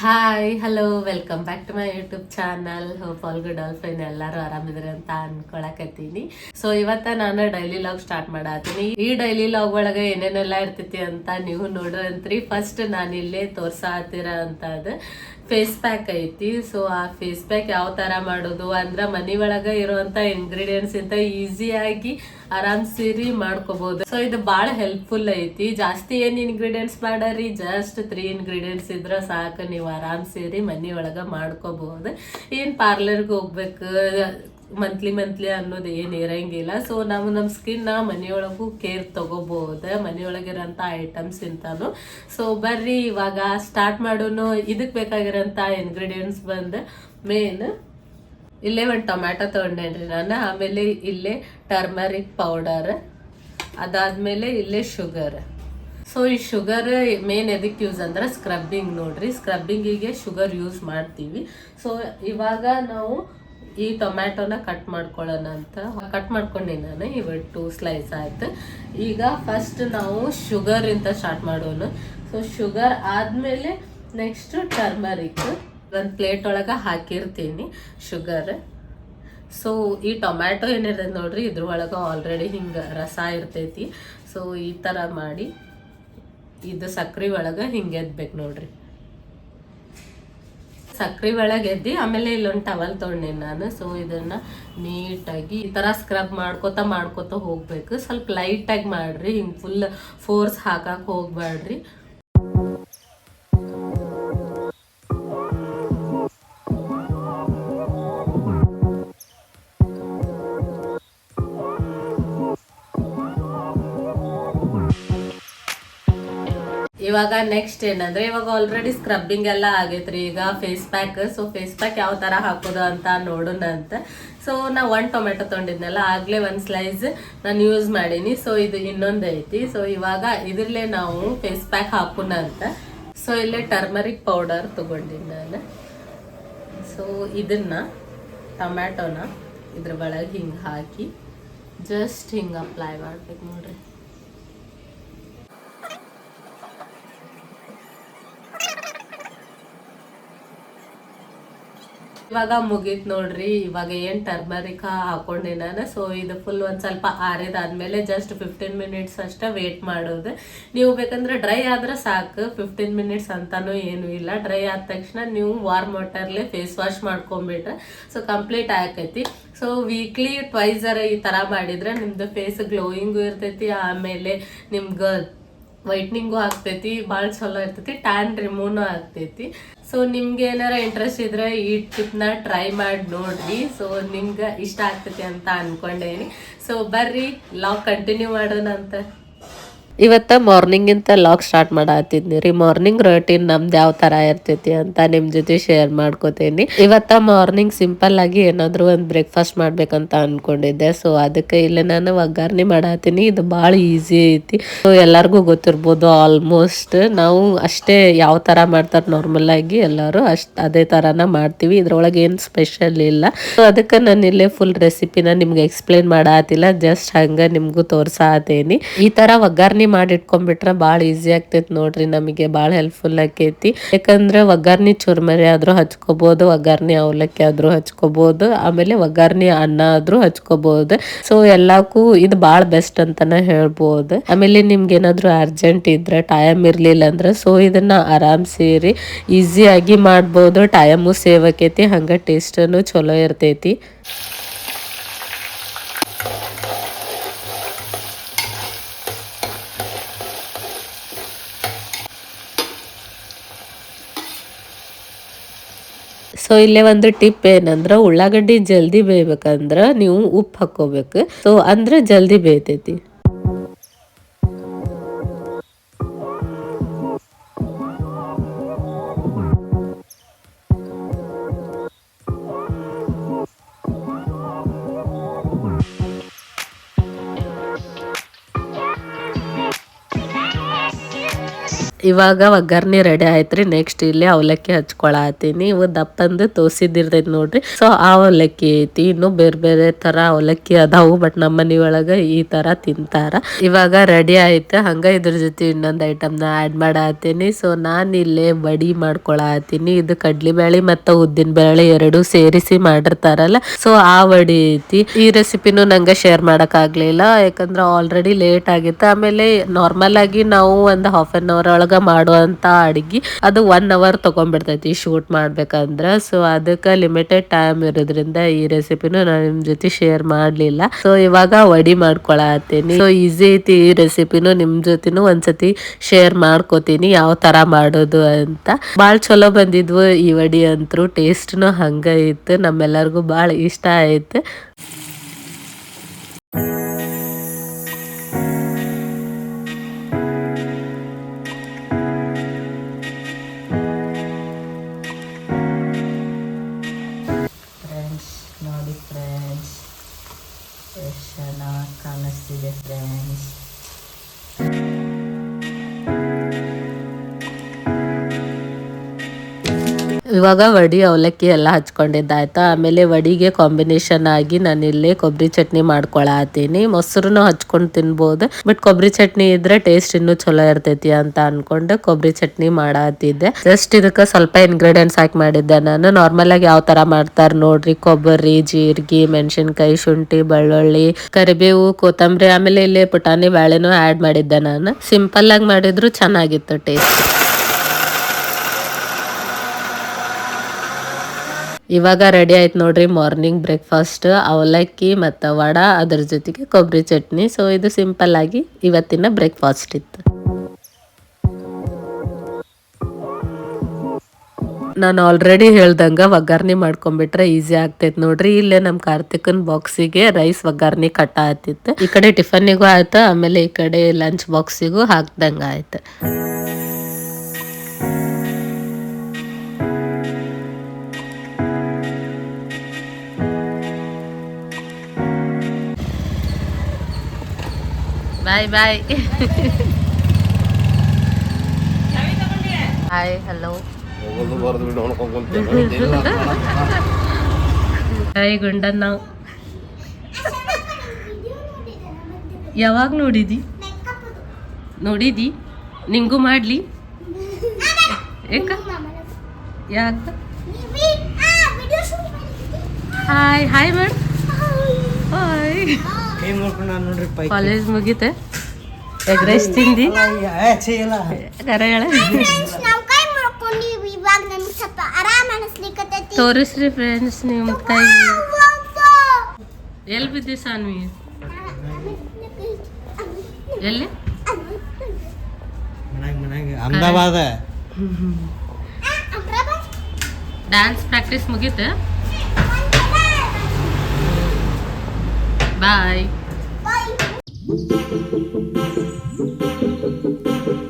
Hi hello welcome back to my YouTube channel hope all good all fine ಎಲ್ಲರೂ ಆರಾಮಿದ್ರಿ ಅಂತ ಅನ್ಕೊಳಕತ್ತೀನಿ. So ಇವತ್ತ ನಾನು ಡೈಲಿ ಲಾಗ್ ಸ್ಟಾರ್ಟ್ ಮಾಡತ್ತೀನಿ ಈ ಡೈಲಿ ಲಾಗ್ ಒಳಗೆ ಏನೇನೆಲ್ಲ ಇರ್ತೈತಿ ಅಂತ ನೀವು ನೋಡ್ರಂತ್ರಿ. ಫಸ್ಟ್ ನಾನು ಇಲ್ಲೇ ತೋರ್ಸಾತಿರ ಅದು ಫೇಸ್ ಪ್ಯಾಕ್ ಐತಿ. ಸೊ ಆ ಫೇಸ್ ಪ್ಯಾಕ್ ಯಾವ ತರ ಮಾಡೋದು? ಅಂದ್ರ ಮನಿ ಒಳಗ ಇರುವಂತ ಇಂಗ್ರೀಡಿಯೆಂಟ್ಸ್ ಇಂತ ಈಸಿಯಾಗಿ ಆರಾಮ್ ಸೇರಿ ಮಾಡ್ಕೋಬಹುದು ಸೊ ಇದು ಬಹಳ ಹೆಲ್ಪ್ಫುಲ್ ಐತಿ. ಜಾಸ್ತಿ ಏನ್ ಇನ್ಗ್ರೀಡಿಯೆಂಟ್ಸ್ ಮಾಡರಿ? ಜಸ್ಟ್ ತ್ರೀ ಇನ್ಗ್ರೀಡಿಯೆಂಟ್ಸ್ ಇದ್ರ ಸಾಕು. ನೀವು ಆರಾಮ್ ಸೇರಿ ಮನಿ ಒಳಗ ಮಾಡ್ಕೋಬಹುದು ಏನ್ ಪಾರ್ಲರ್ಗೆ ಹೋಗ್ಬೇಕು? ಮಂತ್ಲಿ ಮಂತ್ಲಿ ಅನ್ನೋದು ಏನು ಇರಂಗಿಲ್ಲ. ಸೊ ನಾವು ನಮ್ಮ ಸ್ಕಿನ್ನ ಮನೆಯೊಳಗೂ ಕೇರ್ ತಗೋಬಹುದು ಮನೆಯೊಳಗಿರೋಂಥ ಐಟಮ್ಸ್ ಇಂತಾನು. ಸೊ ಬರ್ರಿ, ಇವಾಗ ಸ್ಟಾರ್ಟ್ ಮಾಡೋನು. ಇದಕ್ಕೆ ಬೇಕಾಗಿರೋಂಥ ಇಂಗ್ರೀಡಿಯೆಂಟ್ಸ್ ಬಂದು ಮೇನ್ ಇಲ್ಲೇ ಒಂದು ಟೊಮ್ಯಾಟೊ ತೊಗೊಂಡೇನ್ರಿ ನಾನು. ಆಮೇಲೆ ಇಲ್ಲೇ ಟರ್ಮರಿಕ್ ಪೌಡರ್ ಅದಾದಮೇಲೆ ಇಲ್ಲೇ ಶುಗರ್ ಸೊ ಈ ಶುಗರ್ ಮೇನ್ ಎದಕ್ಕೆ ಯೂಸ್ ಅಂದ್ರೆ ಸ್ಕ್ರಬ್ಬಿಂಗ್ ನೋಡ್ರಿ. ಸ್ಕ್ರಬ್ಬಿಂಗಿಗೆ ಶುಗರ್ ಯೂಸ್ ಮಾಡ್ತೀವಿ. ಸೊ ಇವಾಗ ನಾವು ಈ ಟೊಮ್ಯಾಟೊನ ಕಟ್ ಮಾಡ್ಕೊಳ್ಳೋಣ ಅಂತ. ಕಟ್ ಮಾಡ್ಕೊಂಡೆ ನಾನು, ಇವತ್ತು ಟೂ ಸ್ಲೈಸ್ ಆಯ್ತು. ಈಗ ಫಸ್ಟ್ ನಾವು ಶುಗರ್ ಇಂದ ಸ್ಟಾರ್ಟ್ ಮಾಡೋಣ. ಸೊ ಶುಗರ್ ಆದ್ಮೇಲೆ ನೆಕ್ಸ್ಟ್ ಟರ್ಮರಿಕ್ ಒಂದು ಪ್ಲೇಟ್ ಒಳಗೆ ಹಾಕಿರ್ತೀನಿ ಶುಗರ್ ಸೊ ಈ ಟೊಮ್ಯಾಟೊ ಏನಿರ್ತೈತೆ ನೋಡ್ರಿ ಇದ್ರೊಳಗೆ ಆಲ್ರೆಡಿ ಹಿಂಗೆ ರಸ ಇರ್ತೈತಿ. ಸೊ ಈ ಥರ ಮಾಡಿ ಇದು ಸಕ್ರೆ ಒಳಗೆ ಹಿಂಗೆ ಎದ್ಬೇಕು ನೋಡ್ರಿ. ಸಕ್ರೆ ಒಳಗೆ ಎದ್ದಿ, ಆಮೇಲೆ ಇಲ್ಲೊಂದು ಟವಲ್ ತೊಗೊಂಡೆ ನಾನು. ಸೊ ಇದನ್ನ ನೀಟಾಗಿ ಈ ಥರ ಸ್ಕ್ರಬ್ ಮಾಡ್ಕೋತಾ ಮಾಡ್ಕೋತ ಹೋಗ್ಬೇಕು. ಸ್ವಲ್ಪ ಲೈಟಾಗಿ ಮಾಡ್ರಿ, ಹಿಂಗೆ ಫುಲ್ ಫೋರ್ಸ್ ಹಾಕಕ್ಕೆ ಹೋಗ್ಬೇಡ್ರಿ ಇವಾಗ ನೆಕ್ಸ್ಟ್ ಏನಂದ್ರೆ ಇವಾಗ ಆಲ್ರೆಡಿ ಸ್ಕ್ರಬ್ಬಿಂಗ್ ಎಲ್ಲ ಆಗೈತ್ರಿ. ಈಗ face pack so face pack ಯಾವ ತರ ಹಾಕೋದು ಅಂತ ನೋಡೋಣ ಅಂತ. ಸೊ ನಾ ಒನ್ ಟೊಮೆಟೊ ತೊಗೊಂಡಿದ್ನಲ್ಲ, ಆಗ್ಲೇ ಒಂದ್ ಸ್ಲೈಸ್ ನಾನು ಯೂಸ್ ಮಾಡೀನಿ. ಸೊ ಇದು ಇನ್ನೊಂದು ಐತಿ. ಸೊ ಇವಾಗ ಇದ್ರಲ್ಲೇ ನಾವು ಫೇಸ್ ಪ್ಯಾಕ್ ಹಾಕೋಣ ಅಂತ. ಸೊ ಇಲ್ಲೇ ಟರ್ಮರಿಕ್ ಪೌಡರ್ ತಗೊಂಡಿದ್ ನಾನು. ಸೊ ಇದನ್ನ ಟೊಮ್ಯಾಟೊನ ಇದ್ರ ಒಳಗೆ ಹಿಂಗೆ ಹಾಕಿ ಜಸ್ಟ್ ಹಿಂಗೆ ಅಪ್ಲೈ ಮಾಡ್ಬೇಕು ನೋಡ್ರಿ. ಇವಾಗ ಮುಗೀತ್ ನೋಡ್ರಿ, ಇವಾಗ ಏನ್ ಟರ್ಮರಿಕ್ ಹಾಕೊಂಡೆ ನಾನು. ಸೊ ಇದು ಫುಲ್ ಒಂದ್ ಸ್ವಲ್ಪ ಆರಿದಾದ್ಮೇಲೆ ಜಸ್ಟ್ ಫಿಫ್ಟೀನ್ ಮಿನಿಟ್ಸ್ ಅಷ್ಟೇ ವೇಟ್ ಮಾಡೋದು. ನೀವು ಬೇಕಂದ್ರೆ ಡ್ರೈ ಆದ್ರೆ ಸಾಕು ಫಿಫ್ಟೀನ್ ಮಿನಿಟ್ಸ್ ಅಂತಾನು ಏನು ಇಲ್ಲ. ಡ್ರೈ ಆದ ತಕ್ಷಣ ನೀವು ವಾರ್ಮ್ ವಾಟರ್ಲೆ ಫೇಸ್ ವಾಶ್ ಮಾಡ್ಕೊಂಡ್ಬಿಟ್ರೆ ಸೊ ಕಂಪ್ಲೀಟ್ ಆಕೈತಿ. ಸೊ ವೀಕ್ಲಿ ಟ್ವೈಸರ್ ಈ ತರ ಮಾಡಿದ್ರೆ ನಿಮ್ದು ಫೇಸ್ ಗ್ಲೋಯಿಂಗು ಇರ್ತೈತಿ, ಆಮೇಲೆ ನಿಮ್ಗೆ ವೈಟ್ನಿಂಗು ಆಗ್ತೈತಿ, ಭಾಳ ಚಲೋ ಇರ್ತೈತಿ ಟ್ಯಾನ್ ರಿಮೂವ್ನು ಆಗ್ತೈತಿ. ಸೊ ನಿಮ್ಗೆ ಏನಾರ ಇಂಟ್ರೆಸ್ಟ್ ಇದ್ರೆ ಈ ಟಿಪ್ನ ಟ್ರೈ ಮಾಡಿ ನೋಡ್ರಿ. ಸೊ ನಿಮ್ಗೆ ಇಷ್ಟ ಆಗ್ತೈತಿ ಅಂತ ಅನ್ಕೊಂಡೇನಿ. ಸೊ ಬರ್ರಿ ಲಾ ಕಂಟಿನ್ಯೂ ಮಾಡೋಣ ಅಂತ ಇವತ್ತ ಮಾರ್ನಿಂಗ್ ಇಂತ ಲಾಗ್ ಸ್ಟಾರ್ಟ್ ಮಾಡತ್ತಿದ್ನಿ ರೀ. ಮಾರ್ನಿಂಗ್ ರೊಟೀನ್ ನಮ್ದು ಯಾವ ತರ ಇರ್ತೈತಿ ಅಂತ ನಿಮ್ ಜೊತೆ ಶೇರ್ ಮಾಡ್ಕೋತೀನಿ. ಇವತ್ತ ಮಾರ್ನಿಂಗ್ ಸಿಂಪಲ್ ಆಗಿ ಏನಾದ್ರು ಒಂದ್ ಬ್ರೇಕ್ಫಾಸ್ಟ್ ಮಾಡ್ಬೇಕಂತ ಅನ್ಕೊಂಡಿದ್ದೆ. ಸೊ ಅದಕ್ಕೆ ಇಲ್ಲಿ ನಾನು ಒಗ್ಗರಣೆ ಮಾಡತ್ತೀನಿ ಇದು ಬಹಳ ಈಸಿ ಐತಿ. ಸೊ ಎಲ್ಲಾರ್ಗು ಗೊತ್ತಿರ್ಬೋದು ಆಲ್ಮೋಸ್ಟ್ ನಾವು ಅಷ್ಟೇ ಯಾವ ತರ ಮಾಡ್ತಾರ ನಾರ್ಮಲ್ ಆಗಿ ಎಲ್ಲರೂ ಅಷ್ಟ್ ಅದೇ ತರಾನ ಮಾಡ್ತೀವಿ. ಇದ್ರೊಳಗೆ ಏನ್ ಸ್ಪೆಷಲ್ ಇಲ್ಲ. ಸೊ ಅದಕ್ಕೆ ನಾನು ಇಲ್ಲೇ ಫುಲ್ ರೆಸಿಪಿನ ನಿಮ್ಗೆ ಎಕ್ಸ್ಪ್ಲೇನ್ ಮಾಡಾತಿಲ್ಲ. ಜಸ್ಟ್ ಹಂಗ ನಿಮ್ಗೂ ತೋರ್ಸಾತೇನಿ ಈ ತರ ಒಗ್ಗರಣೆ ಮಾಡಿ ಇಟ್ಕೊಂಡ್ಬಿಟ್ರೆ ಭಾಳ ಈಸಿ ಆಗ್ತೈತಿ ನೋಡ್ರಿ ನಮಗೆ, ಭಾಳ ಹೆಲ್ಪ್ಫುಲ್ ಆಕೈತಿ ಯಾಕಂದ್ರೆ ಒಗ್ಗರ್ನಿ ಚುರ್ಮರಿ ಆದ್ರೂ ಹಚ್ಕೋಬಹುದು ಒಗ್ಗರ್ನಿ ಅವಲಕ್ಕಿ ಆದ್ರೂ ಹಚ್ಕೋಬಹುದು ಆಮೇಲೆ ಒಗ್ಗರ್ನಿ ಅನ್ನ ಆದ್ರೂ ಹಚ್ಕೋಬಹುದು ಸೊ ಎಲ್ಲಕ್ಕೂ ಇದು ಭಾಳ ಬೆಸ್ಟ್ ಅಂತಾನೆ ಹೇಳ್ಬೋದು. ಆಮೇಲೆ ನಿಮ್ಗೆ ಏನಾದ್ರು ಅರ್ಜೆಂಟ್ ಇದ್ರೆ ಟೈಮ್ ಇರ್ಲಿಲ್ಲ ಅಂದ್ರೆ ಸೊ ಇದನ್ನ ಆರಾಮ್ ಸೇರಿ ಈಸಿಯಾಗಿ ಮಾಡ್ಬೋದು. ಟೈಮು ಸೇವ್ ಆಕೈತಿ ಹಂಗ ಟೇಸ್ಟನು ಚಲೋ ಇರ್ತೈತಿ. ಸೊ ಇಲ್ಲೇ ಒಂದು ಟಿಪ್ ಏನಂದ್ರ, ಉಳ್ಳಾಗಡ್ಡಿ ಜಲ್ದಿ ಬೇಯ್ಬೇಕಂದ್ರ ನೀವು ಉಪ್ಪು ಹಾಕೋಬೇಕು ಸೊ ಅಂದ್ರೆ ಜಲ್ದಿ ಬೇಯ್ತೈತಿ. ಇವಾಗ ಒಗ್ಗರ್ನಿ ರೆಡಿ ಆಯ್ತ್ರಿ. ನೆಕ್ಸ್ಟ್ ಇಲ್ಲಿ ಅವಲಕ್ಕಿ ಹಚ್ಕೊಳತೀನಿ ಇವು ದಪ್ಪಂದು ತೋಸಿದಿರ್ತೈತಿ ನೋಡ್ರಿ. ಸೊ ಆ ಅವಲಕ್ಕಿ ಐತಿ. ಇನ್ನು ಬೇರೆ ಬೇರೆ ತರ ಅವಲಕ್ಕಿ ಅದಾವು ಬಟ್ ನಮ್ಮ ಮನಿ ಒಳಗ ಈ ತರ ತಿಂತಾರ. ಇವಾಗ ರೆಡಿ ಆಯ್ತು. ಹಂಗ ಇದ್ರ ಜೊತೆ ಇನ್ನೊಂದು ಐಟಮ್ನ ಆಡ್ ಮಾಡಾತೀನಿ ಸೊ ನಾನು ಇಲ್ಲೇ ಬಡಿ ಮಾಡ್ಕೊಳತೀನಿ ಇದು ಕಡ್ಲಿ ಬೇಳೆ ಮತ್ತ ಉದ್ದಿನ ಬೇಳೆ ಎರಡು ಸೇರಿಸಿ ಮಾಡಿರ್ತಾರಲ್ಲ. ಸೊ ಆ ವಡಿ ಐತಿ. ಈ ರೆಸಿಪಿನೂ ನಂಗೆ ಶೇರ್ ಮಾಡಕ್ ಆಗ್ಲಿಲ್ಲ. ಯಾಕಂದ್ರೆ ಆಲ್ರೆಡಿ ಲೇಟ್ ಆಗಿತ್ತು. ಆಮೇಲೆ ನಾರ್ಮಲ್ ಆಗಿ ನಾವು ಒಂದು ಹಾಫ್ ಅನ್ ಅವರ್ ಒಳಗ ಮಾಡುವಂತ ಅಡ್ಗಿ ಅದು ಒನ್ ಅವರ್ ತಗೊಂಡ್ಬಿಡ್ತೈತಿ ಶೂಟ್ ಮಾಡ್ಬೇಕಂದ್ರ. ಸೊ ಅದಕ್ಕೆ ಲಿಮಿಟೆಡ್ ಟೈಮ್ ಇರೋದ್ರಿಂದ ಈ ರೆಸಿಪಿನೂ ನಾನು ನಿಮ್ ಜೊತೆ ಶೇರ್ ಮಾಡ್ಲಿಲ್ಲ. ಸೊ ಇವಾಗ ವಡಿ ಮಾಡ್ಕೊಳತ್ತೀನಿ. ಸೊ ಈಸಿ ಐತಿ ಈ ರೆಸಿಪಿನೂ ನಿಮ್ ಜೊತೆನೂ ಒಂದ್ಸತಿ ಶೇರ್ ಮಾಡ್ಕೋತೀನಿ ಯಾವ ತರ ಮಾಡೋದು ಅಂತ. ಬಾಳ್ ಚಲೋ ಬಂದಿದ್ವು ಈ ವಡಿ ಅಂತೂ ಟೇಸ್ಟ್ನು ಹಂಗ ಇತ್ತು, ನಮ್ಮೆಲ್ಲರಿಗೂ ಬಾಳ ಇಷ್ಟ ಆಯ್ತು. ಇವಾಗ ವಡಿ, ಅವಲಕ್ಕಿ ಎಲ್ಲ ಹಚ್ಕೊಂಡಿದ್ದಾಯ್ತಾ ಆಮೇಲೆ ವಡಿಗೆ ಕಾಂಬಿನೇಷನ್ ಆಗಿ ನಾನು ಇಲ್ಲಿ ಕೊಬ್ಬರಿ ಚಟ್ನಿ ಮಾಡ್ಕೊಳತೀನಿ. ಮೊಸರುನು ಹಚ್ಕೊಂಡು ತಿನ್ಬೋದು ಬಟ್ ಕೊಬ್ಬರಿ ಚಟ್ನಿ ಇದ್ರೆ ಟೇಸ್ಟ್ ಇನ್ನೂ ಚಲೋ ಇರ್ತೈತಿ ಅಂತ ಅನ್ಕೊಂಡು ಕೊಬ್ಬರಿ ಚಟ್ನಿ ಮಾಡತ್ತಿದ್ದೆ ಜಸ್ಟ್ ಇದಕ್ಕೆ ಸ್ವಲ್ಪ ಇಂಗ್ರೀಡಿಯೆಂಟ್ಸ್ ಹಾಕಿ ಮಾಡಿದ್ದೆ ನಾನು. ನಾರ್ಮಲ್ ಆಗಿ ಯಾವ ತರ ಮಾಡ್ತಾರ ನೋಡ್ರಿ. ಕೊಬ್ಬರಿ, ಜೀರಿಗೆ, ಮೆಣಸಿನ್ಕಾಯಿ, ಶುಂಠಿ, ಬೆಳ್ಳುಳ್ಳಿ, ಕರಿಬೇವು, ಕೊತ್ತಂಬರಿ, ಆಮೇಲೆ ಇಲ್ಲಿ ಪುಟಾಣಿ ಬಾಳೆನೂ ಆಡ್ ಮಾಡಿದ್ದೆ ನಾನು. ಸಿಂಪಲ್ ಆಗಿ ಮಾಡಿದ್ರು ಚೆನ್ನಾಗಿತ್ತು ಟೇಸ್ಟ್ ಇವಾಗ ರೆಡಿ ಆಯ್ತು ನೋಡ್ರಿ ಮಾರ್ನಿಂಗ್ ಬ್ರೇಕ್ಫಾಸ್ಟ್ ಅವಲಕ್ಕಿ ಮತ್ತು ವಡ, ಅದ್ರ ಜೊತೆಗೆ ಕೊಬ್ಬರಿ ಚಟ್ನಿ. ಸೊ ಇದು ಸಿಂಪಲ್ ಆಗಿ ಇವತ್ತಿನ ಬ್ರೇಕ್ಫಾಸ್ಟ್ ಇತ್ತು. ನಾನು ಆಲ್ರೆಡಿ ಹೇಳ್ದಂಗೆ ಒಗ್ಗರ್ಣಿ ಮಾಡ್ಕೊಂಡ್ಬಿಟ್ರೆ ಈಸಿ ಆಗ್ತೈತೆ ನೋಡ್ರಿ. ಇಲ್ಲೇ ನಮ್ಮ ಕಾರ್ತಿಕನ್ ಬಾಕ್ಸಿಗೆ ರೈಸ್ ಒಗ್ಗರ್ಣಿ ಕಟ್ಟ ಆತಿತ್ತು ಈ ಕಡೆ ಟಿಫನ್ನಿಗೂ ಆಯ್ತು, ಆಮೇಲೆ ಈ ಕಡೆ ಲಂಚ್ ಬಾಕ್ಸಿಗೂ ಹಾಕ್ದಂಗೆ ಆಯ್ತು. Bye bye hi hello hi ಗುಂಡನ್ ನಾವು ಯಾವಾಗ ನೋಡಿದಿ? ನೋಡಿದಿ? ನಿಂಗೂ ಮಾಡ್ಲಿ? ಯಾಕ? ಯಾಕ hi hi madam hi college ಮುಗೀತೆ. Egg rice ತಿಂದಿ? ತೋರಿಸ್ರಿ ಫ್ರೆಂಡ್ಸ್ ನಿಮ್ಮ ಕೈ ಎಲ್ಲಿ ಬಿದ್ದಿ ಸಾನ್ವಿ? ಎಲ್ಲಿ? ಅಹಮದಾಬಾದ. ಡ್ಯಾನ್ಸ್ ಪ್ರಾಕ್ಟೀಸ್ ಮುಗೀತು? ಬಾಯ್ Thank you.